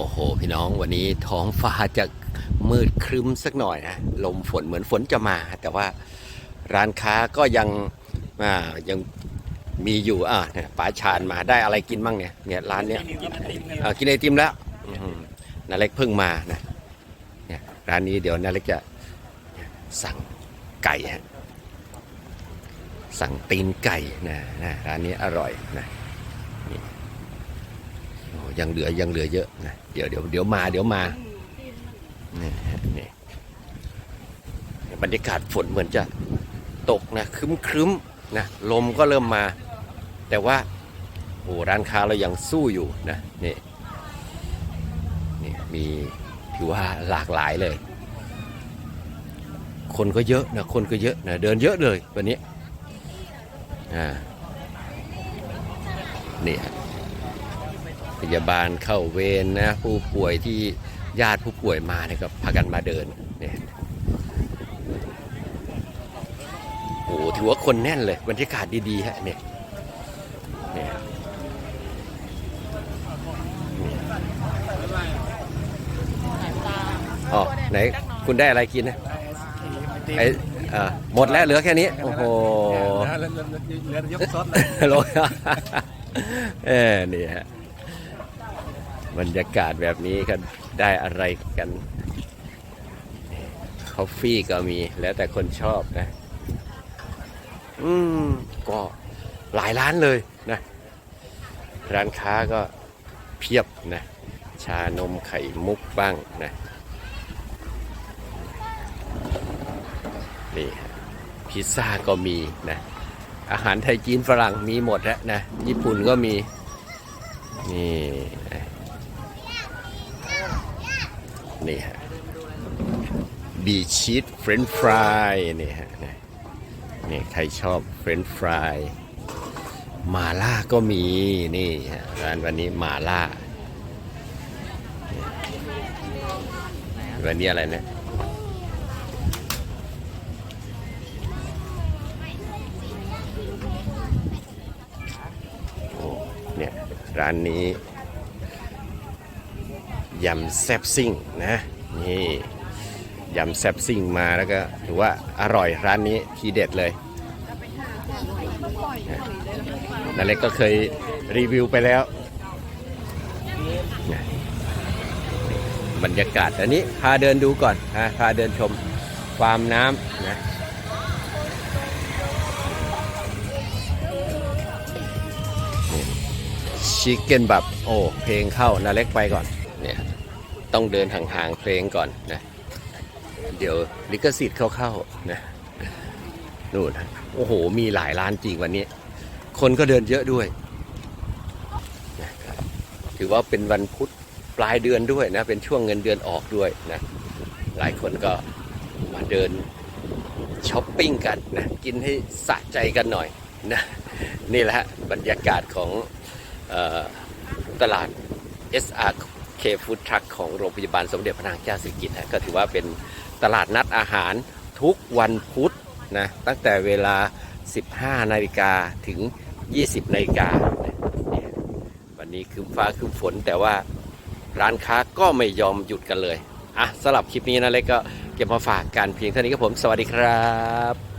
โอ้โห พี่น้องวันนี้ท้องฟ้าจะมืดครึ้มสักหน่อยนะ ลมฝนเหมือนฝนจะมา แต่ว่าร้านค้าก็ยังอ่ายังมีอยู่อะเนี่ยป๋าชานมาได้อะไรกินบ้างเนี่ยเนี่ยร้านเนี้ยอ่ากินไอติมแล้วอื้อหือนาเล็กเพิ่งมานะเนี่ยร้านนี้เดี๋ยวนาเล็กจะสั่งไก่ฮะสั่งตีนไก่นะนะร้านนี้อร่อยนะโอ้ ยังเหลือยังเหลือเยอะนะเดี๋ยวเดี๋ยวเดี๋ยวมาเดี๋ยวมานี่นี่บรรยากาศฝนเหมือนจะตกนะครึ้มครึ้มนะลมก็เริ่มมา แต่ว่าโอ้ร้านค้าเรายังสู้อยู่นะนี่นี่มีถือว่าหลากหลายเลย คนก็เยอะนะคนก็เยอะนะเดินเยอะเลยวันนี้อ่านี่ พยาบาลเข้าเวรนะผู้ป่วยที่ญาติผู้ป่วยมาเนี่ยก็พากันมาเดินเนี่ยโอ้โหถือว่าคนแน่นเลยบรรยากาศดีๆฮะเนี่ยเนี่ยอ๋อไหนคุณได้อะไรกินนะไอเอ่อหมดแล้วเหลือแค่นี้ โอ้โหเหลือยกซดเลยโลยเออนี่ฮะ บรรยากาศแบบนี้ก็ได้อะไรกันคอฟฟี่ก็มีแล้วแต่คนชอบนะ อืม ก็หลายร้านเลยนะ ร้านค้าก็เพียบนะ ชานมไข่มุกบ้างนะนี่พิซซ่าก็มีนะ อาหารไทยจีนฝรั่งมีหมดแล้วนะ ญี่ปุ่นก็มี นี่ นี่ฮะบีชีสเฟรนฟรายนี่ฮะนี่ใครชอบเฟรนฟรายมาล่าก็มีนี่ฮะร้านวันนี้มาล่า วันนี้อะไรนะโอ้เนี่ยร้านนี้ ยำแซบซิ่งนะนี่ยำแซบซิ่งมาแล้วก็ถือว่าอร่อยร้านนี้ทีเด็ดเลยนาเล็กก็เคยรีวิวไปแล้ว บรรยากาศอันนี้พาเดินดูก่อนนะพาเดินชมฟาร์มน้ำนะชิคเก้นแบบโอ้เพลงเข้านาเล็กไปก่อน ต้องเดินห่างๆเพลงก่อนนะ เดี๋ยวลิขสิทธิ์เข้าๆนะนู่นะโอ้โห มีหลายร้านจริงวันนี้ คนก็เดินเยอะด้วยนะถือว่าเป็นวันพุธปลายเดือนด้วยนะ เป็นช่วงเงินเดือนออกด้วยนะ หลายคนก็มาเดินช้อปปิ้งกันนะ กินให้สะใจกันหน่อยนะนี่แหละฮะบรรยากาศของเอ่อตลาด SRK Food Truck ของโรงพยาบาลสมเด็จพระนางเจ้าสิริกิติ์นะก็ถือว่าเป็นตลาดนัดอาหารทุกวันพุธนะตั้งแต่เวลา 15 นาฬิกาถึง 20 นาฬิกาวันนี้คืมฟ้าคืมฝนแต่ว่าร้านค้าก็ไม่ยอมหยุดกันเลย อะสำหรับคลิปนี้นะเล็กก็เก็บมาฝากกันเพียงเท่านี้ครับผม สวัสดีครับ